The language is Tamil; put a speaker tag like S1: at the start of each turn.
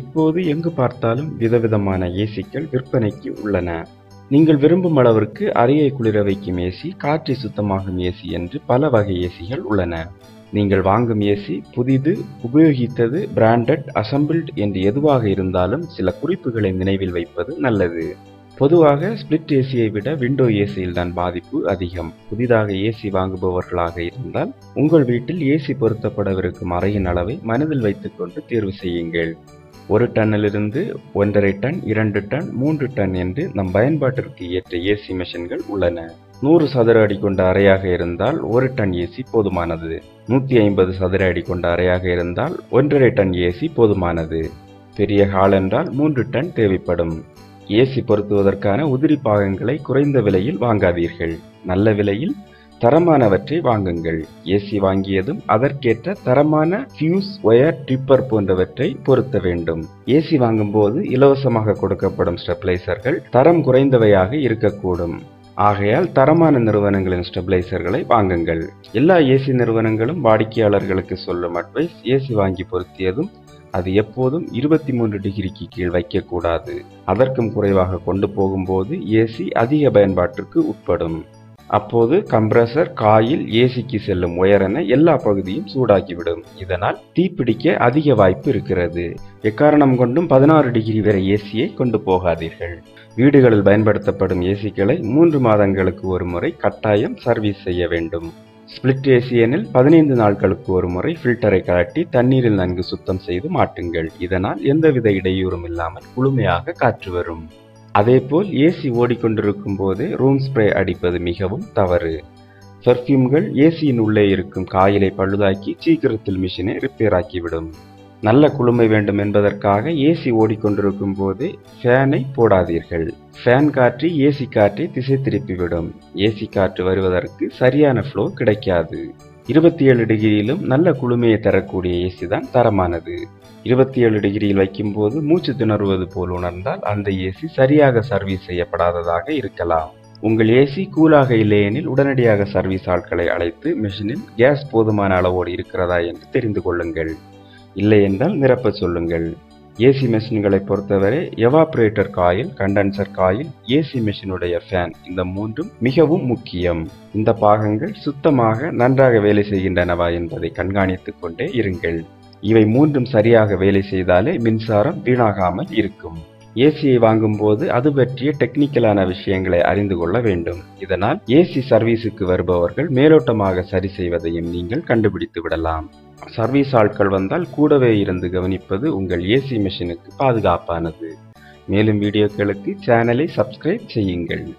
S1: இப்போது எங்கு பார்த்தாலும் விதவிதமான ஏசிக்கள் விற்பனைக்கு உள்ளன. நீங்கள் விரும்பும் அளவிற்கு அறையை குளிர வைக்கும் ஏசி காற்றை சுத்தமாகும் ஏசி என்று பல வகை ஏசிகள் உள்ளன. நீங்கள் வாங்கும் ஏசி புதிது உபயோகித்தது பிராண்டட் அசம்பிள்ட் என்று எதுவாக இருந்தாலும் சில குறிப்புகளை நினைவில் வைப்பது நல்லது. பொதுவாக ஸ்பிளிட் ஏசியை விட விண்டோ ஏசியில் தான் பாதிப்பு அதிகம். புதிதாக ஏசி வாங்குபவர்களாக இருந்தால் உங்கள் வீட்டில் ஏசி பொருத்தப்படவிருக்கும் அறையின் அளவை மனதில் வைத்துக்கொண்டு தேர்வு செய்யுங்கள். ஒரு டன்னிலிருந்து ஒன்றரை டன் இரண்டு டன் மூன்று டன் என்று நம் பயன்பாட்டிற்கு ஏற்ற ஏசி மிஷின்கள் உள்ளன. நூறு சதுர அடி கொண்ட அறையாக இருந்தால் ஒரு டன் ஏசி போதுமானது. நூற்றி ஐம்பது சதுர அடி கொண்ட அறையாக இருந்தால் ஒன்றரை டன் ஏசி போதுமானது. பெரிய ஹால் என்றால் மூன்று டன் தேவைப்படும். ஏசி பொருத்துவதற்கான உதிரி பாகங்களை குறைந்த விலையில் வாங்காதீர்கள். நல்ல விலையில் தரமானவற்றை வாங்குங்கள். ஏசி வாங்கியதும் அதற்கேற்ற தரமான ஃபியூஸ் ஒயர் ட்ரிப்பர் போன்றவற்றை பொருத்த வேண்டும். ஏசி வாங்கும்போது இலவசமாக கொடுக்கப்படும் ஸ்டெப்லைசர்கள் தரம் குறைந்தவையாக இருக்கக்கூடும். ஆகையால் தரமான நிறுவனங்களின் ஸ்டெபிளைசர்களை வாங்குங்கள். எல்லா ஏசி நிறுவனங்களும் வாடிக்கையாளர்களுக்கு சொல்லும் அட்வைஸ் ஏசி வாங்கி பொருத்தியதும் அது எப்போதும் இருபத்தி மூன்று டிகிரிக்கு கீழ் வைக்கக்கூடாது. அதற்கும் குறைவாக கொண்டு போகும்போது ஏசி அதிக பயன்பாட்டிற்கு உட்படும். அப்போது கம்ப்ரசர் காயில் ஏசிக்கு செல்லும் உயரென எல்லா பகுதியும் சூடாக்கிவிடும். இதனால் தீப்பிடிக்க அதிக வாய்ப்பு இருக்கிறது. எக்காரணம் கொண்டும் பதினாறு டிகிரி வரை ஏசியை கொண்டு போகாதீர்கள். வீடுகளில் பயன்படுத்தப்படும் ஏசிக்களை மூன்று மாதங்களுக்கு ஒரு முறை கட்டாயம் சர்வீஸ் செய்ய வேண்டும். ஸ்பிளிட் ஏசி எனில் பதினைந்து நாட்களுக்கு ஒரு முறை ஃபில்டரை கலட்டி தண்ணீரில் நன்கு சுத்தம் செய்து மாட்டுங்கள் இதனால் எந்தவித இடையூறும் இல்லாமல் குளுமையாக காற்று வரும். அதேபோல் ஏசி ஓடிக்கொண்டிருக்கும் போதே ரூம் ஸ்ப்ரே அடிப்பது மிகவும் தவறு. பெர்ஃப்யூம்கள் ஏசியின் உள்ளே இருக்கும் காயிலை பழுதாக்கி சீக்கிரத்தில் மிஷினை ரிப்பேர் ஆக்கிவிடும். நல்ல குளுமை வேண்டும் என்பதற்காக ஏசி ஓடிக்கொண்டிருக்கும் போதே ஃபேனை போடாதீர்கள். ஃபேன் காற்று ஏசி காற்றை திசை திருப்பிவிடும். ஏசி காற்று வருவதற்கு சரியான ஃப்ளோ கிடைக்காது. இருபத்தி ஏழு டிகிரியிலும் நல்ல குளுமையை தரக்கூடிய ஏசி தான் தரமானது. இருபத்தி ஏழு டிகிரியில் வைக்கும்போது மூச்சு திணறுவது போல் உணர்ந்தால் அந்த ஏசி சரியாக சர்வீஸ் செய்யப்படாததாக இருக்கலாம். உங்கள் ஏசி கூலாக இல்லையெனில் உடனடியாக சர்வீஸ் ஆட்களை அழைத்து மிஷினில் கேஸ் போதுமான அளவோடு இருக்கிறதா என்று தெரிந்து கொள்ளுங்கள். இல்லை என்றால் நிரப்ப சொல்லுங்கள். ஏசி மெஷின்களை பொறுத்தவரை evaporator coil condenser coil AC மெஷினுடைய fan இந்த மூன்றும் மிகவும் முக்கியம். இந்த பாகங்கள் சுத்தமாக நன்றாக வேலை செய்கின்றனவா என்பதை கண்காணித்துக் கொண்டே இருங்கள். இவை மூன்றும் சரியாக வேலை செய்தாலே மின்சாரம் வீணாகாமல் இருக்கும். ஏசியை வாங்கும்போது அது பற்றிய டெக்னிக்கலான விஷயங்களை அறிந்து கொள்ள வேண்டும். இதனால் ஏசி சர்வீஸுக்கு வருபவர்கள் மேலோட்டமாக சரி செய்வதையும் நீங்கள் கண்டுபிடித்து விடலாம். சர்வீஸ் ஆட்கள் வந்தால் கூடவே இருந்து கவனிப்பது உங்கள் ஏசி மிஷினுக்கு பாதுகாப்பானது. மேலும் வீடியோக்களுக்கு சேனலை சப்ஸ்கிரைப் செய்யுங்கள்.